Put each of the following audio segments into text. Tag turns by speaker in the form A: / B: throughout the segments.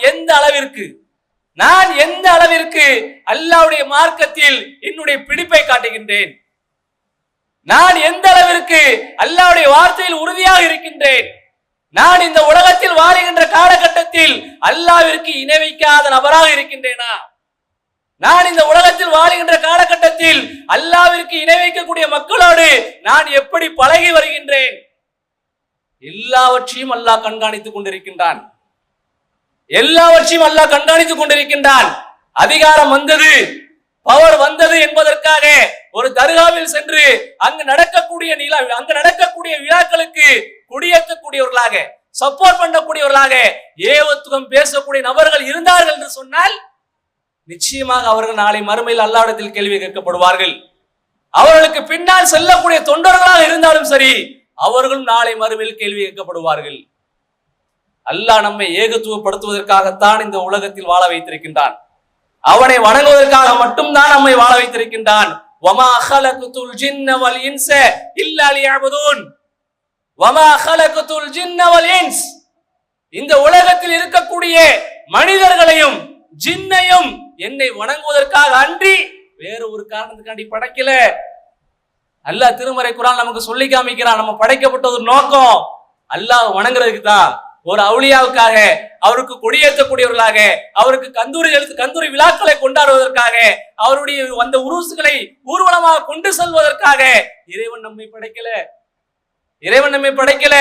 A: எந்த அளவிற்கு? நான் எந்த அளவிற்கு அல்லாவுடைய மார்க்கத்தில் என்னுடைய பிடிப்பை காட்டுகின்றேன்? நான் எந்த அளவிற்கு அல்லாவுடைய வார்த்தையில் உறுதியாக இருக்கின்றேன்? நான் இந்த உலகத்தில் வாழுகின்ற காலகட்டத்தில் அல்லாவிற்கு இணை வைக்காத நபராக இருக்கின்றேனா? நான் இந்த உலகத்தில் வாழுகின்ற காலகட்டத்தில் அல்லாவிற்கு இணை வைக்கக்கூடிய மக்களோடு நான் எப்படி பழகி வருகின்றேன்? எல்லாவற்றையும் அல்லாஹ் கண்காணித்துக் கொண்டிருக்கின்றான். எல்லாவற்றையும் அல்லாஹ் கண்காணித்துக் கொண்டிருக்கின்றான். அதிகாரம் வந்தது. பவர் வந்தது என்பதற்காக ஒரு தர்காவில் சென்று அங்கு நடக்கக்கூடிய நிலா அங்கு நடக்கக்கூடிய விழாக்களுக்கு குடியேற்றக்கூடியவர்களாக சப்போர்ட் பண்ணக்கூடியவர்களாக ஏவத்துவம் பேசக்கூடிய நபர்கள் இருந்தார்கள் என்று சொன்னால் நிச்சயமாக அவர்கள் நாளை மறுமையில் அல்லாவிடத்தில் கேள்வி கேட்கப்படுவார்கள். அவர்களுக்கு பின்னால் செல்லக்கூடிய தொண்டர்களாக இருந்தாலும் சரி அவர்களும் நாளை மறுமையில் கேள்வி கேட்கப்படுவார்கள். அல்லாஹ் நம்மை ஏகத்துவப்படுத்துவதற்காகத்தான் இந்த உலகத்தில் வாழ வைத்திருக்கின்றான். அவனை வணங்குவதற்காக மட்டும்தான் நம்மை வாழ வைத்திருக்கின்றான். வமா ஹலகுத்துல் ஜின்ன வல் இன்ஸ இல்லா லியஅபுதூன். வமா ஹலகுத்துல் ஜின்ன வல் இன்ஸ். இந்த உலகத்தில் இருக்கக்கூடிய மனிதர்களையும் ஜின்னையும் என்னை வணங்குவதற்காக அன்றி வேற ஒரு காரணத்துக்காண்டி படைக்கல. அல்லாஹ் திருமறை குரான் நமக்கு சொல்லி காமிக்கிறான். நம்ம படைக்கப்பட்ட ஒரு நோக்கம் அல்லாஹ் வணங்குறதுக்கு தான் ஒரு அவுளியாவுக்காக அவருக்கு கொடியேற்றக்கூடியவர்களாக அவருக்கு கந்தூரி எழுத்து கந்தூரி விழாக்களை கொண்டாடுவதற்காக அவருடைய அந்த உருசுகளை ஊர்வலமாக கொண்டு செல்வதற்காக இறைவன் நம்மை படைக்கல. இறைவன் நம்மை படைக்கல.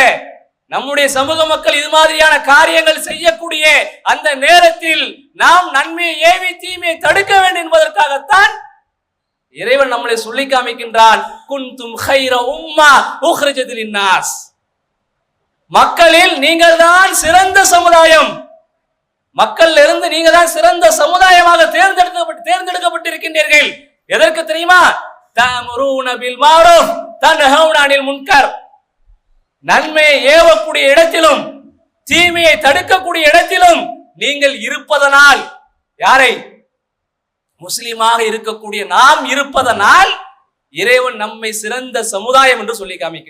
A: நம்முடைய சமூக மக்கள் இது மாதிரியான காரியங்கள் செய்யக்கூடிய அந்த நேரத்தில் நாம் நன்மையை ஏவி தீமையை தடுக்க வேண்டும் என்பதற்காகத்தான் இறைவன் நம்மளை சொல்லி காமிக்கின்றான். குன்தும் ஹைர உம்மா உஹ்ரஜதில் இன்னாஸ் மக்களில் நீங்கள் தான் சிறந்த சமுதாயம். மக்கள் இருந்து நீங்க தான் சிறந்த சமுதாயமாக தேர்ந்தெடுக்கப்பட்டு தேர்ந்தெடுக்கப்பட்டிருக்கின்றீர்கள். எதற்கு தெரியுமா? தமுரூன மாறும் மாரூஃப் முன்கர். நன்மையை ஏவக்கூடிய இடத்திலும் தீமையை தடுக்கக்கூடிய இடத்திலும் நீங்கள் இருப்பதனால் யாரை? முஸ்லிமாக இருக்கக்கூடிய நாம் இருப்பதனால் இறைவன் நம்மை சிறந்த சமுதாயம் என்று சொல்லி காமிக்கிறார்.